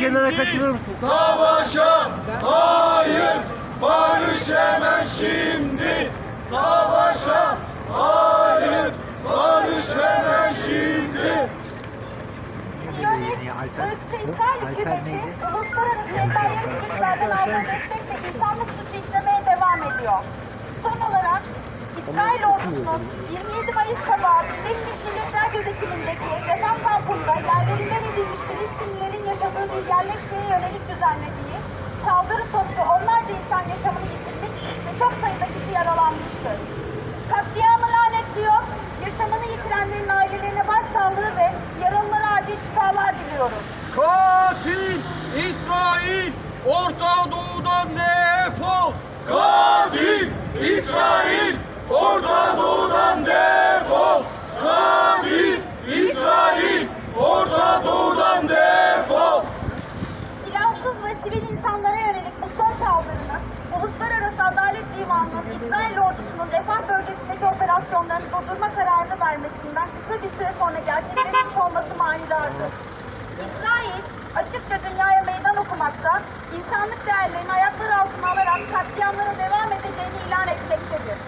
Kenara kaçırır mısın? Savaşa hayır, barış hemen şimdi. Savaşa hayır, barış hemen şimdi. Irkçı İsrail hükümeti uluslararası emperyalist güçlerden aldığı destekle insanlık suçu işlemeye devam ediyor. Son olarak İsrail ordusunun 27 Mayıs sabahı Birleşmiş Milletler gözetimindeki edilmiş Filistinlilerin yerleşkeye yönelik düzenlediği saldırı sonucu onlarca insan yaşamını yitirmiş ve çok sayıda kişi yaralanmıştır. Katliamı lanetliyor, yaşamını yitirenlerin ailelerine başsağlığı ve yaralılara acil şifalar diliyoruz. Katil İsrail Orta Doğu'dan defol. Katil İsrail, Orta Doğu'dan defol. Katil İsrail, Orta Doğu'dan defol. Silahsız ve sivil insanlara yönelik bu son saldırının Uluslararası Adalet Divanı'nın İsrail ordusunun refah bölgesindeki operasyonlarını durdurma kararını vermesinden kısa bir süre sonra gerçekleşmiş olması manidardır. İsrail açıkça dünyaya meydan okumakta, insanlık değerlerini ayakları altına alarak katliamlara devam edeceğini ilan etmektedir.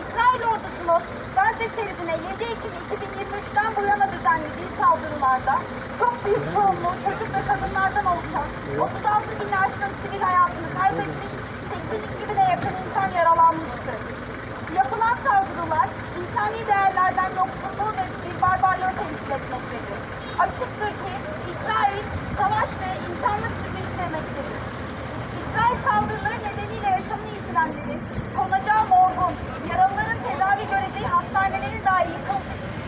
İsrail ordusunun Gazze şeridine 7 Ekim 2023'ten bu yana düzenlediği saldırılarda çok büyük çoğunluğu çocuk ve kadınlardan oluşan 36 bini aşkın sivil hayatını kaybetmiş, 82 bine yakın insan yaralanmıştır. İnsani değerlerden yoksunluğu ve bir barbarlığı temsil etmektedir. Açıktır ki İsrail savaş ve insanlık suçu işlemektedir. İsrail saldırıları nedeniyle yaşamını yitirenlerin konacağı morgun, yaralıların tedavi göreceği hastanelerin dahi yıkıl,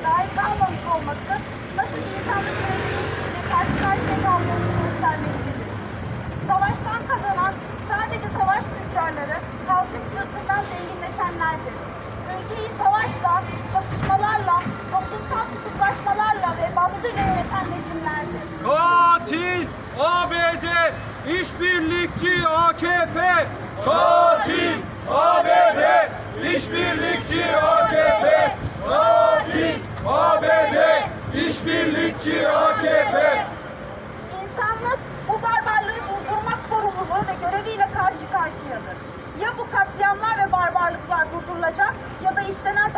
dahi kalmamış olması nasıl bir insanlık görevliliğiyle karşı karşıya kaldığını göstermektedir. Savaştan kazanan sadece savaş tüccarları, halkın sırtından zenginleşenlerdir. Ülkeyi savaşla, rejimlerdir. Katil ABD İşbirlikçi AKP. Katil ABD, işbirlikçi AKP. Katil ABD, işbirlikçi AKP. İnsanlık bu barbarlığı durdurmak sorumluluğu ve göreviyle karşı karşıyadır. Ya bu katliamlar ve barbarlıklar durdurulacak ya da işlenen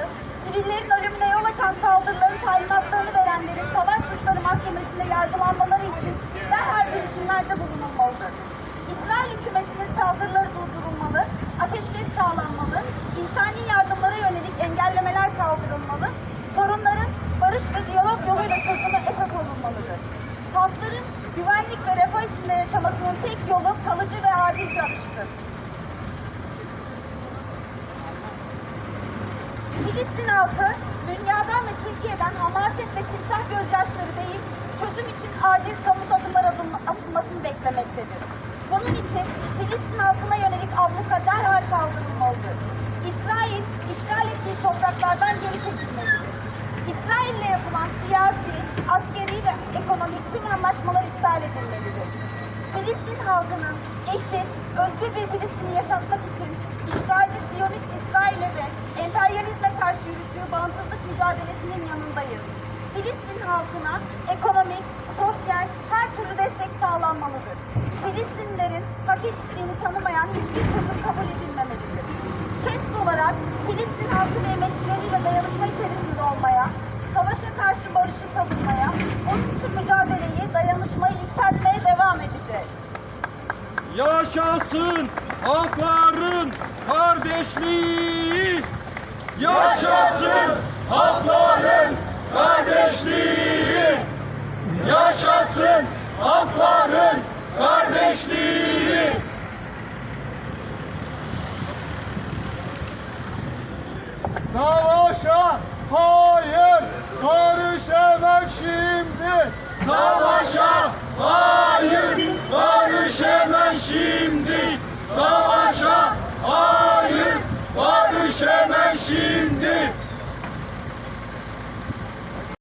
yaşanmaması, sivillerin ölümüne yol açan saldırıların talimatlarını verenlerin savaş suçları mahkemesinde yargılanmaları için derhal girişimlerde bulunulmalıdır. İsrail hükümetinin saldırıları durdurulmalı, ateşkes sağlanmalı, insani yardımlara yönelik engellemeler kaldırılmalı, sorunların barış ve diyalog yoluyla çözümü esas alınmalıdır. Halkların güvenlik ve refah içinde yaşamasının tek yolu kalıcı ve adil barıştır. Filistin halkı dünyadan ve Türkiye'den hamaset ve timsah gözyaşları değil, çözüm için acil somut adımlar adım- atılmasını beklemektedir. Bunun için Filistin halkına yönelik abluka derhal kaldırılmalıdır. İsrail işgal ettiği topraklardan geri çekilmelidir. İsrail'le yapılan siyasi, askeri ve ekonomik tüm anlaşmalar iptal edilmelidir. Filistin halkının eşit, özgür bir Filistin'i yaşatmak için bağımsızlık mücadelesinin yanındayız. Filistin halkına ekonomik, sosyal, her türlü destek sağlanmalıdır. Filistinlilerin hak eşitliğini tanımayan hiçbir çözüm kabul edilmemelidir. KESK olarak Filistin halkı ve emekçileriyle dayanışma içerisinde olmaya, savaşa karşı barışı savunmaya, onun için mücadeleyi, dayanışmayı yükseltmeye devam edeceğiz. Yaşasın halkların kardeşliği. Yaşasın halkların kardeşliği. Yaşasın halkların kardeşliği. Savaşa hayır, barış hemen şimdi. Savaşa hayır, barış hemen şimdi. Savaşa Barış hemen şimdi.